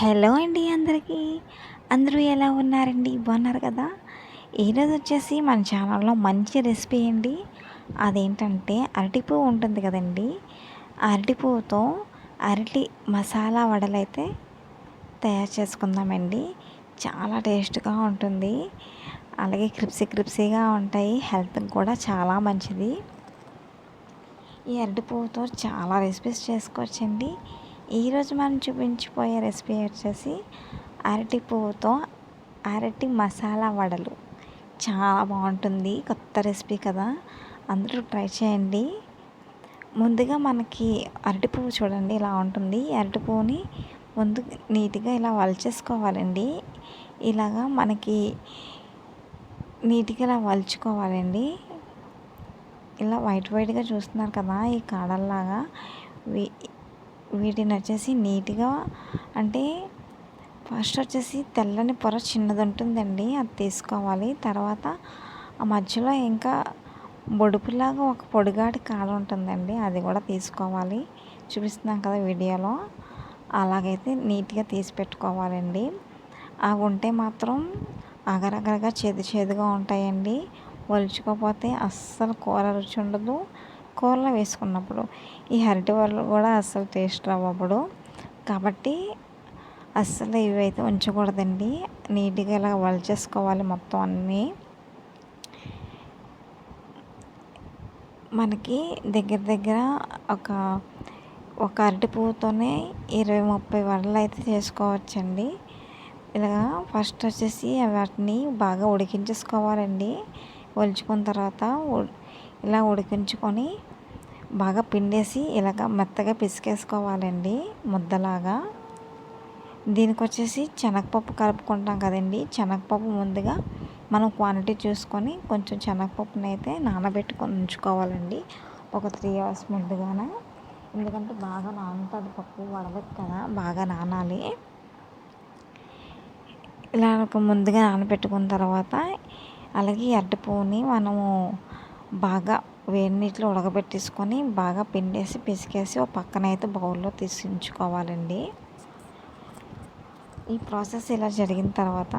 Hello అండి అందరికీ. అందరూ ఎలా ఉన్నారండి? బాగున్నారు కదా? ఈరోజు వచ్చేసి మన ఛానల్లో మంచి రెసిపీ అండి. అదేంటంటే అరటిపువ్వు ఉంటుంది కదండి. అరటిపువ్వుతో అరటి మసాలా వడలైతే తయారు చేసుకుందామండి. చాలా టేస్ట్గా ఉంటుంది. అలాగే క్రిప్సీ క్రిప్సీగా ఉంటాయి. హెల్త్కి కూడా చాలా మంచిది. ఈ అరటిపువ్వుతో చాలా రెసిపీస్ చేసుకోవచ్చండి. ఈరోజు మనం చూపించిపోయే రెసిపీ వచ్చేసి అరటి పువ్వుతో అరటి మసాలా వడలు. చాలా బాగుంటుంది కొత్త రెసిపీ కదా. అందరూ ట్రై చేయండి. ముందుగా మనకి అరటి పువ్వు చూడండి ఇలా ఉంటుంది. అరటి పువ్వుని ముందు నీట్గా ఇలా వలిచేసుకోవాలండి. ఇలాగా మనకి నీట్గా ఇలా వలుచుకోవాలండి. ఇలా వైట్ వైట్గా చూస్తున్నారు కదా ఈ కాడల్లాగా. వీటిని వచ్చేసి నీట్గా అంటే ఫస్ట్ వచ్చేసి తెల్లని పొర చిన్నది ఉంటుందండి అది తీసుకోవాలి. తర్వాత ఆ మధ్యలో ఇంకా బొడుపులాగా ఒక పొడిగాటి కాడ ఉంటుందండి అది కూడా తీసుకోవాలి. చూపిస్తున్నాం కదా వీడియోలో. అలాగైతే నీట్గా తీసి పెట్టుకోవాలండి. అవి ఉంటే మాత్రం అగరగరగా చేదు చేదుగా ఉంటాయండి. ఒలుచుకోపోతే అస్సలు కూర రుచి ఉండదు. కూరలో వేసుకున్నప్పుడు ఈ అరటి వాళ్ళు కూడా అస్సలు టేస్ట్ రావప్పుడు కాబట్టి అస్సలు ఇవైతే ఉంచకూడదండి. నీట్గా ఇలా వలిచేసుకోవాలి మొత్తం అన్నీ. మనకి దగ్గర దగ్గర ఒక ఒక అరటి పువ్వుతోనే ఇరవై ముప్పై వడలు అయితే చేసుకోవచ్చండి. ఇలాగా ఫస్ట్ వచ్చేసి వాటిని బాగా ఉడికించేసుకోవాలండి. ఒలుచుకున్న తర్వాత ఇలా ఉడికించుకొని బాగా పిండేసి ఇలాగ మెత్తగా పిసికేసుకోవాలండి ముద్దలాగా. దీనికి వచ్చేసి శనగపప్పు కలుపుకుంటాం కదండి. శనగపప్పు ముందుగా మనం క్వాంటిటీ చూసుకొని కొంచెం శనగపప్పుని అయితే నానబెట్టుకొని ఉంచుకోవాలండి. ఒక త్రీ అవర్స్ ముందుగానే. ఎందుకంటే బాగా నానుతుంది పప్పు వడలేదు కదా బాగా నానాలి. ఇలా ముందుగా నానబెట్టుకున్న తర్వాత అలాగే అరటిపువ్వుని మనము బాగా వేడి నీటిలో ఉడకబెట్టేసుకొని బాగా పిండేసి పిసికేసి ఒక పక్కన అయితే బౌల్లో తీసి ఉంచుకోవాలండి ఈ ప్రాసెస్ ఇలా జరిగిన తర్వాత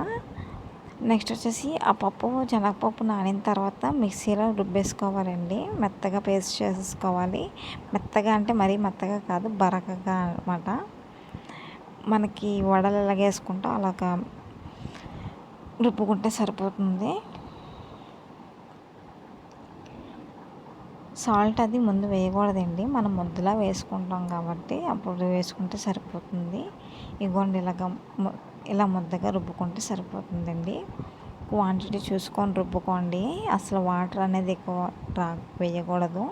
నెక్స్ట్ వచ్చేసి ఆ పప్పు శనగపప్పు నానిన తర్వాత మిక్సీలో రుబ్బేసుకోవాలండి. మెత్తగా పేస్ట్ చేసేసుకోవాలి. మెత్తగా అంటే మరీ మెత్తగా కాదు బరకగా అనమాట మనకి వడలు ఎలాగేసుకుంటాం అలాగా రుబ్బుకుంటే సరిపోతుంది. సాల్ట్ అది ముందు వేయకూడదండి. మనం ముద్దలా వేసుకుంటాం కాబట్టి అప్పుడు వేసుకుంటే సరిపోతుంది. ఇగోండి ఇలాగ ఇలా ముద్దగా రుబ్బుకుంటే సరిపోతుందండి. క్వాంటిటీ చూసుకొని రుబ్బుకోండి. అసలు వాటర్ అనేది ఎక్కువ రా వేయకూడదు.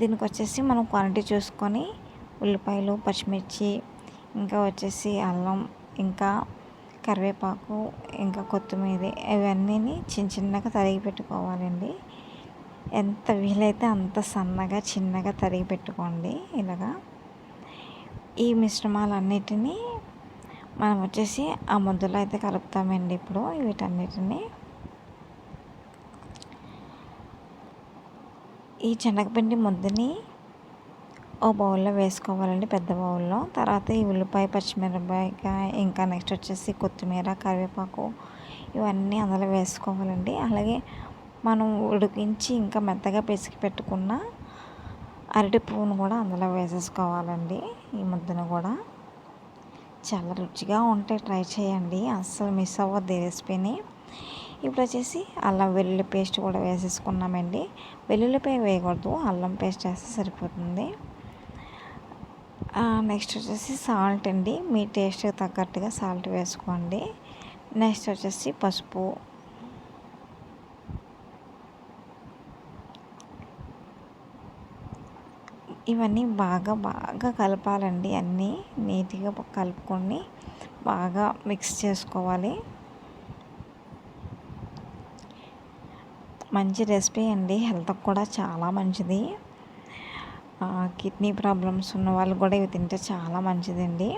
దీనికి వచ్చేసి మనం క్వాంటిటీ చూసుకొని ఉల్లిపాయలు పచ్చిమిర్చి ఇంకా వచ్చేసి అల్లం ఇంకా కరివేపాకు ఇంకా కొత్తిమీర ఇవన్నీ చిన్న చిన్నగా తరిగి పెట్టుకోవాలండి. ఎంత వీలైతే అంత సన్నగా చిన్నగా తరిగి పెట్టుకోండి ఇలాగా. ఈ మిశ్రమాలన్నిటినీ మనం వచ్చేసి ఆ ముద్దలో అయితే కలుపుతామండి ఇప్పుడు వీటన్నిటిని. ఈ శనగపిండి ముద్దని ఓ బౌల్లో వేసుకోవాలండి పెద్ద బౌల్లో. తర్వాత ఈ ఉల్లిపాయ పచ్చిమిరపకాయ ఇంకా నెక్స్ట్ వచ్చేసి కొత్తిమీర కరివేపాకు ఇవన్నీ అందులో వేసుకోవాలండి. అలాగే మనం ఉడికించి ఇంకా మెత్తగా పిసికి పెట్టుకున్న అరటి పువ్వును కూడా అందులో వేసేసుకోవాలండి ఈ ముద్దను కూడా. చాలా రుచిగా ఉంటే ట్రై చేయండి అస్సలు మిస్ అవ్వద్దు ఈ రెసిపీని. ఇప్పుడు వచ్చేసి అల్లం వెల్లుల్లి పేస్ట్ కూడా వేసేసుకున్నామండి. వెల్లుల్లిపాయ వేయకూడదు అల్లం పేస్ట్ వేస్తే సరిపోతుంది. నెక్స్ట్ వచ్చేసి సాల్ట్ అండి మీ టేస్ట్కి తగ్గట్టుగా సాల్ట్ వేసుకోండి. నెక్స్ట్ వచ్చేసి పసుపు ఇవన్నీ బాగా బాగా కలపాలండి అన్నీ నీట్గా కలుపుకొని బాగా మిక్స్ చేసుకోవాలి. మంచి రెసిపీ అండి. హెల్త్కి కూడా చాలా మంచిది. కిడ్నీ ప్రాబ్లమ్స్ ఉన్న వాళ్ళు కూడా ఇవి తింటే చాలా మంచిదండి.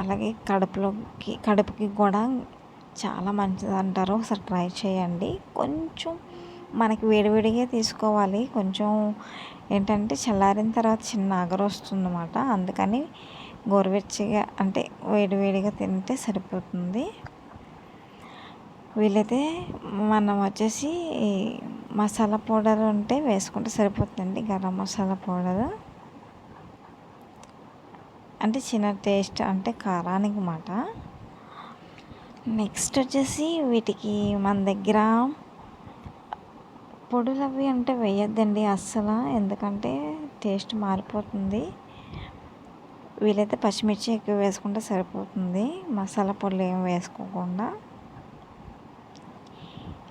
అలాగే కడుపులోకి కడుపుకి కూడా చాలా మంచిది అంటారు ఒకసారి ట్రై చేయండి. కొంచెం మనకి వేడివేడిగా తీసుకోవాలి. కొంచెం ఏంటంటే చల్లారిన తర్వాత చిన్న ఆగరు వస్తుందన్నమాట. అందుకని గోరువెచ్చగా అంటే వేడివేడిగా తింటే సరిపోతుంది. వీలైతే మనం వచ్చేసి మసాలా పౌడర్ ఉంటే వేసుకుంటే సరిపోతుందండి. గరం మసాలా పౌడర్. అంటే చిన్న టేస్ట్ అంటే కారానికి మాట నెక్స్ట్ వచ్చేసి వీటికి మన దగ్గర పొడులు అవి అంటే వేయొద్దండి అస్సలు. ఎందుకంటే టేస్ట్ మారిపోతుంది. వీలైతే పచ్చిమిర్చి ఎక్కువ వేసుకుంటే సరిపోతుంది. మసాలా పొడులు ఏం వేసుకోకుండా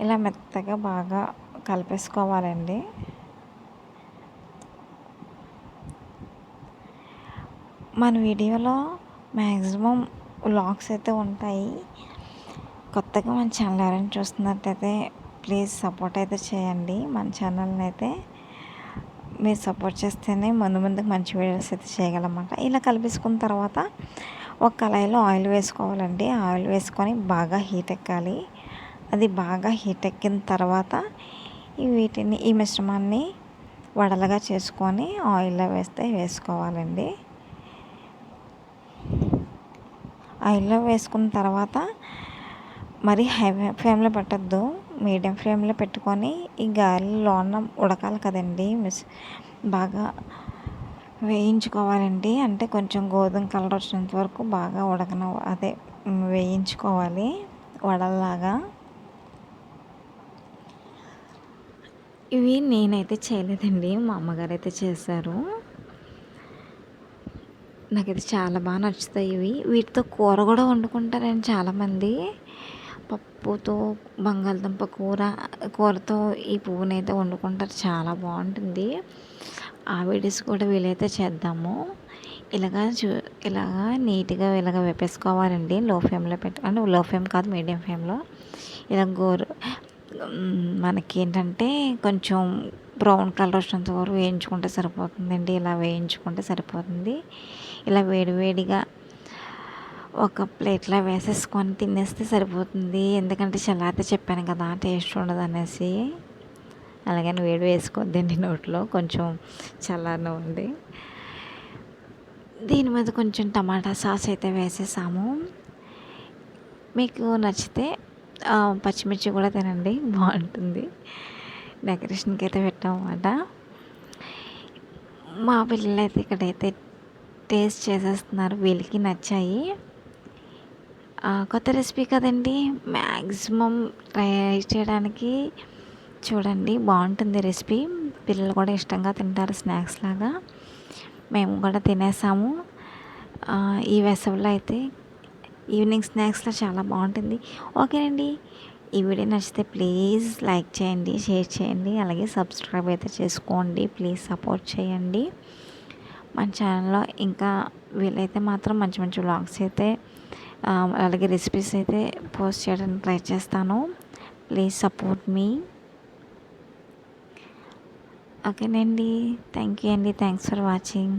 ఇలా మెత్తగా బాగా కలిపేసుకోవాలండి. మన వీడియోలో మ్యాక్సిమం వ్లాగ్స్ అయితే ఉంటాయి. కొత్తగా మన ఛానల్ ఎవరైనా చూస్తున్నట్టయితే ప్లీజ్ సపోర్ట్ అయితే చేయండి. మన ఛానల్ని అయితే మీరు సపోర్ట్ చేస్తేనే ముందు ముందుకు మంచి వీడియోస్ అయితే చేయగలమాట ఇలా కలిపేసుకున్న తర్వాత ఒక కళాయిలో ఆయిల్ వేసుకోవాలండి. ఆయిల్ వేసుకొని బాగా హీట్ ఎక్కాలి. అది బాగా హీట్ ఎక్కిన తర్వాత ఈ వీటిని ఈ మిశ్రమాన్ని వడలుగా చేసుకొని ఆయిల్లో వేస్తే వేసుకోవాలండి. ఆయిల్లో వేసుకున్న తర్వాత మరి హై ఫ్లేమ్లో పెట్టద్దు. మీడియం ఫ్లేమ్లో పెట్టుకొని ఈ గాలిలో అన్నం ఉడకాలి కదండి. మిస్ బాగా వేయించుకోవాలండి. అంటే కొంచెం గోధుమ కలర్ వచ్చినంత వరకు బాగా ఉడకన అదే వేయించుకోవాలి. వడల్లాగా. ఇవి నేనైతే చేయలేదండి. మా అమ్మగారు అయితే చేశారు. నాకైతే చాలా బాగా నచ్చుతాయి ఇవి. వీటితో కూర కూడా వండుకుంటారండి చాలామంది. పప్పుతో బంగాళదుంప కూర కూరతో ఈ పువ్వునైతే వండుకుంటారు. చాలా బాగుంటుంది. ఆ వీడియోస్ కూడా వీలైతే చేద్దాము. ఇలాగా చూ ఇలాగా నీట్గా ఇలాగ వేపేసుకోవాలండి. లో ఫ్లేమ్లో పెట్టుకోండి లో ఫ్లేమ్ కాదు మీడియం ఫ్లేమ్లో. ఇలా గోరు మనకి ఏంటంటే కొంచెం బ్రౌన్ కలర్ వచ్చినంత వరకు వేయించుకుంటే సరిపోతుందండి. ఇలా వేయించుకుంటే సరిపోతుంది. ఇలా వేడివేడిగా ఒక ప్లేట్లో వేసేసుకొని తినేస్తే సరిపోతుంది. ఎందుకంటే చల్లారితే చెప్పాను కదా టేస్ట్ ఉండదు అనేసి అలాగని వేడి వేసుకోవద్దండి నోట్లో కొంచెం చల్లారనివ్వండి దీని మీద కొంచెం టమాటా సాస్ అయితే వేసేసాము. మీకు నచ్చితే పచ్చిమిర్చి కూడా తినండి బాగుంటుంది. డెకరేషన్కి అయితే పెట్టామన్నమాట. మా పిల్లలు అయితే ఇక్కడైతే టేస్ట్ చేసేస్తున్నారు వీళ్ళకి నచ్చాయి. కొత్త రెసిపీ కదండి. మ్యాక్సిమం ట్రై చేయడానికి చూడండి బాగుంటుంది రెసిపీ. పిల్లలు కూడా ఇష్టంగా తింటారు స్నాక్స్ లాగా. మేము కూడా తినేసాము. ఈ వేసవిలో అయితే ఈవినింగ్ స్నాక్స్లో చాలా బాగుంటుంది. ఓకేనండి. ఈ వీడియో నచ్చితే ప్లీజ్ లైక్ చేయండి షేర్ చేయండి. అలాగే సబ్స్క్రైబ్ అయితే చేసుకోండి. ప్లీజ్ సపోర్ట్ చేయండి. మన ఛానల్లో ఇంకా వీలైతే మాత్రం మంచి మంచి వ్లాగ్స్ అయితే అలాగే రెసిపీస్ అయితే పోస్ట్ చేయడానికి ట్రై చేస్తాను. ప్లీజ్ సపోర్ట్ మీ ఓకేనండి థ్యాంక్ యూ అండి థ్యాంక్స్ ఫర్ వాచింగ్